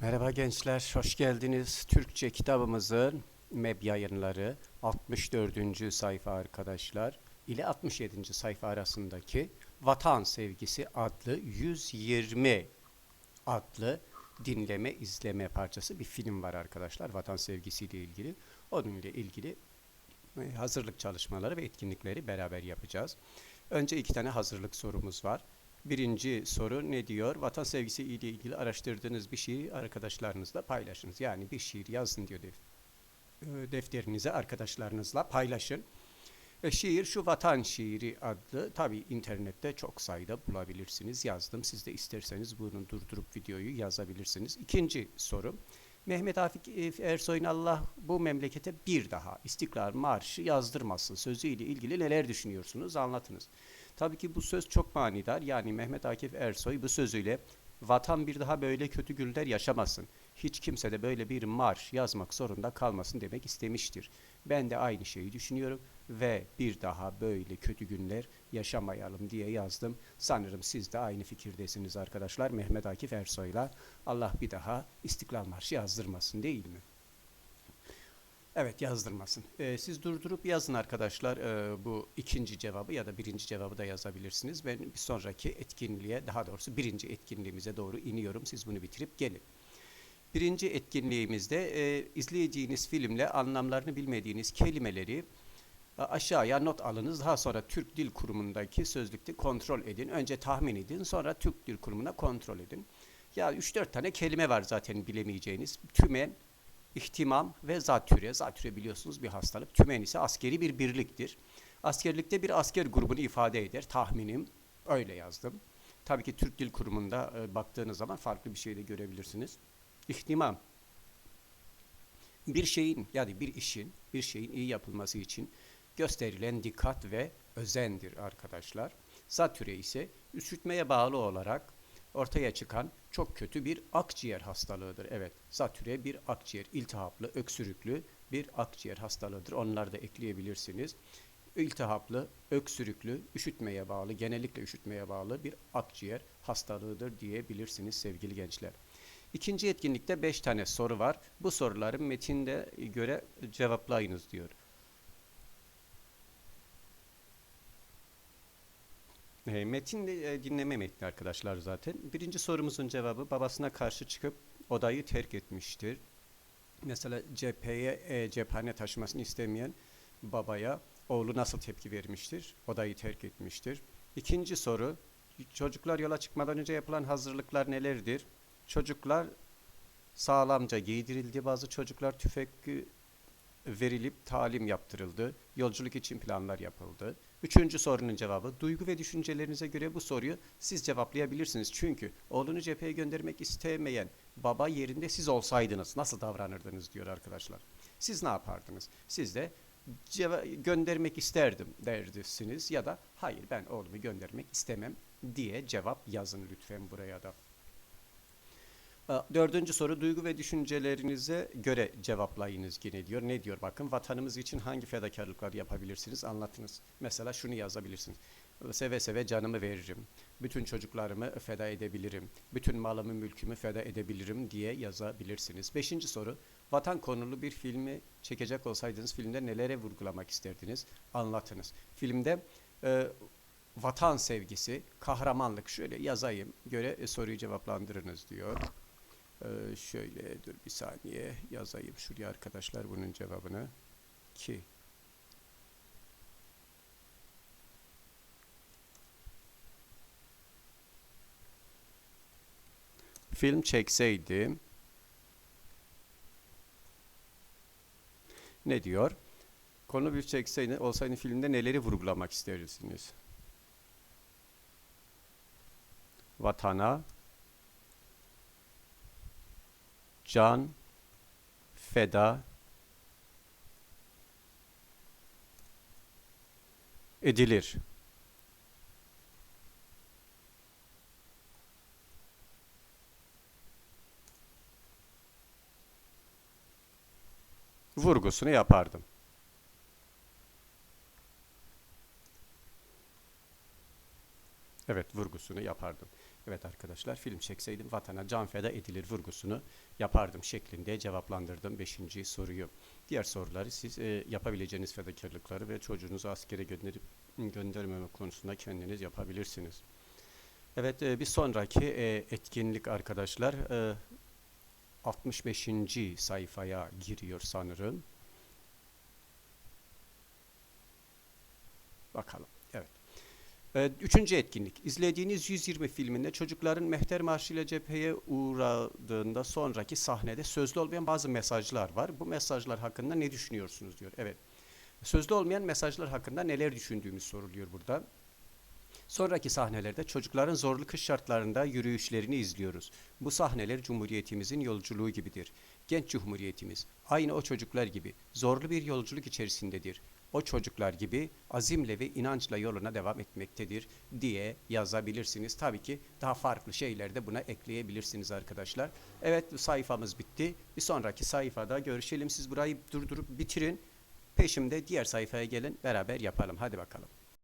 Merhaba gençler, hoş geldiniz. Türkçe kitabımızın MEB yayınları 64. sayfa arkadaşlar ile 67. sayfa arasındaki Vatan Sevgisi adlı 120 adlı dinleme izleme parçası bir film var arkadaşlar. Vatan sevgisiyle ilgili. Onunla ilgili e, hazırlık çalışmaları ve etkinlikleri beraber yapacağız. Önce iki tane hazırlık sorumuz var. Birinci soru ne diyor? Vatan sevgisi ile ilgili araştırdığınız bir şiiri arkadaşlarınızla paylaşınız. Yani bir şiir yazın diyor def e, defterinize arkadaşlarınızla paylaşın. E, şiir şu vatan şiiri adlı tabi internette çok sayıda bulabilirsiniz. Yazdım. Siz de isterseniz bunu durdurup videoyu yazabilirsiniz. İkinci soru. Mehmet Akif Ersoy'un Allah bu memlekete bir daha İstiklal Marşı yazdırmasın sözüyle ilgili neler düşünüyorsunuz anlatınız. Tabii ki bu söz çok manidar. Yani Mehmet Akif Ersoy bu sözüyle vatan bir daha böyle kötü günler yaşamasın. Hiç kimse de böyle bir marş yazmak zorunda kalmasın demek istemiştir. Ben de aynı şeyi düşünüyorum ve bir daha böyle kötü günler yaşamayalım diye yazdım. Sanırım siz de aynı fikirdesiniz arkadaşlar. Mehmet Akif Ersoy'la Allah bir daha İstiklal Marşı yazdırmasın değil mi? Evet yazdırmasın. Ee, siz durdurup yazın arkadaşlar ee, bu ikinci cevabı ya da birinci cevabı da yazabilirsiniz. Ben bir sonraki etkinliğe daha doğrusu birinci etkinliğimize doğru iniyorum. Siz bunu bitirip gelin. Birinci etkinliğimizde e, izleyeceğiniz filmle anlamlarını bilmediğiniz kelimeleri e, aşağıya not alınız. Daha sonra Türk Dil Kurumu'ndaki sözlükte kontrol edin. Önce tahmin edin sonra Türk Dil Kurumu'na kontrol edin. Ya 3-4 tane kelime var zaten bilemeyeceğiniz. Tümen, ihtimam ve zatüre. Zatüre biliyorsunuz bir hastalık. Tümen ise askeri bir birliktir. Askerlikte bir asker grubunu ifade eder. Tahminim öyle yazdım. Tabii ki Türk Dil Kurumu'nda e, baktığınız zaman farklı bir şey de görebilirsiniz. İhtimam bir şeyin yani bir işin bir şeyin iyi yapılması için gösterilen dikkat ve özendir arkadaşlar. Zatüre ise üşütmeye bağlı olarak ortaya çıkan çok kötü bir akciğer hastalığıdır. Evet, zatüre bir akciğer, iltihaplı, öksürüklü bir akciğer hastalığıdır. Onları da ekleyebilirsiniz. İltihaplı, öksürüklü, üşütmeye bağlı, genellikle üşütmeye bağlı bir akciğer hastalığıdır diyebilirsiniz sevgili gençler. İkinci etkinlikte 5 tane soru var. Bu soruları metinde göre cevaplayınız diyor. E, metin dinleme metni arkadaşlar zaten. Birinci sorumuzun cevabı babasına karşı çıkıp odayı terk etmiştir. Mesela cepheye e, cephane taşımasını istemeyen babaya oğlu nasıl tepki vermiştir? Odayı terk etmiştir. İkinci soru çocuklar yola çıkmadan önce yapılan hazırlıklar nelerdir? Çocuklar sağlamca giydirildi. Bazı çocuklar tüfek verilip talim yaptırıldı. Yolculuk için planlar yapıldı. Üçüncü sorunun cevabı duygu ve düşüncelerinize göre bu soruyu siz cevaplayabilirsiniz. Çünkü oğlunu cepheye göndermek istemeyen baba yerinde siz olsaydınız nasıl davranırdınız diyor arkadaşlar. Siz ne yapardınız? Siz de göndermek isterdim derdisiniz ya da hayır ben oğlumu göndermek istemem diye cevap yazın lütfen buraya da. Dördüncü soru duygu ve düşüncelerinize göre cevaplayınız yine diyor. Ne diyor bakın vatanımız için hangi fedakarlıklar yapabilirsiniz anlatınız. Mesela şunu yazabilirsiniz. Seve seve canımı veririm. Bütün çocuklarımı feda edebilirim. Bütün malımı mülkümü feda edebilirim diye yazabilirsiniz. Beşinci soru vatan konulu bir filmi çekecek olsaydınız filmde nelere vurgulamak isterdiniz anlatınız. Filmde e, vatan sevgisi, kahramanlık şöyle yazayım göre e, soruyu cevaplandırınız diyor. Ee, şöyle dur bir saniye yazayım şuraya arkadaşlar bunun cevabını. Ki film çekseydi ne diyor? Konu bir çekseydi olsaydı filmde neleri vurgulamak istersiniz? Vatana, can feda edilir. Vurgusunu yapardım. Evet, vurgusunu yapardım. Evet arkadaşlar film çekseydim vatana can feda edilir vurgusunu yapardım şeklinde cevaplandırdım 5. soruyu. Diğer soruları siz e, yapabileceğiniz fedakarlıkları ve çocuğunuzu askere gönderip göndermeme konusunda kendiniz yapabilirsiniz. Evet e, bir sonraki e, etkinlik arkadaşlar e, 65. sayfaya giriyor sanırım. Bakalım. Evet. Ee, Üçüncü etkinlik. İzlediğiniz 120 filminde çocukların Mehter Marşı ile cepheye uğradığında sonraki sahnede sözlü olmayan bazı mesajlar var. Bu mesajlar hakkında ne düşünüyorsunuz diyor. Evet. Sözlü olmayan mesajlar hakkında neler düşündüğümüz soruluyor burada. Sonraki sahnelerde çocukların zorlu kış şartlarında yürüyüşlerini izliyoruz. Bu sahneler Cumhuriyetimizin yolculuğu gibidir. Genç Cumhuriyetimiz aynı o çocuklar gibi zorlu bir yolculuk içerisindedir. O çocuklar gibi azimle ve inançla yoluna devam etmektedir diye yazabilirsiniz. Tabii ki daha farklı şeyler de buna ekleyebilirsiniz arkadaşlar. Evet sayfamız bitti. Bir sonraki sayfada görüşelim. Siz burayı durdurup bitirin. Peşimde diğer sayfaya gelin beraber yapalım. Hadi bakalım.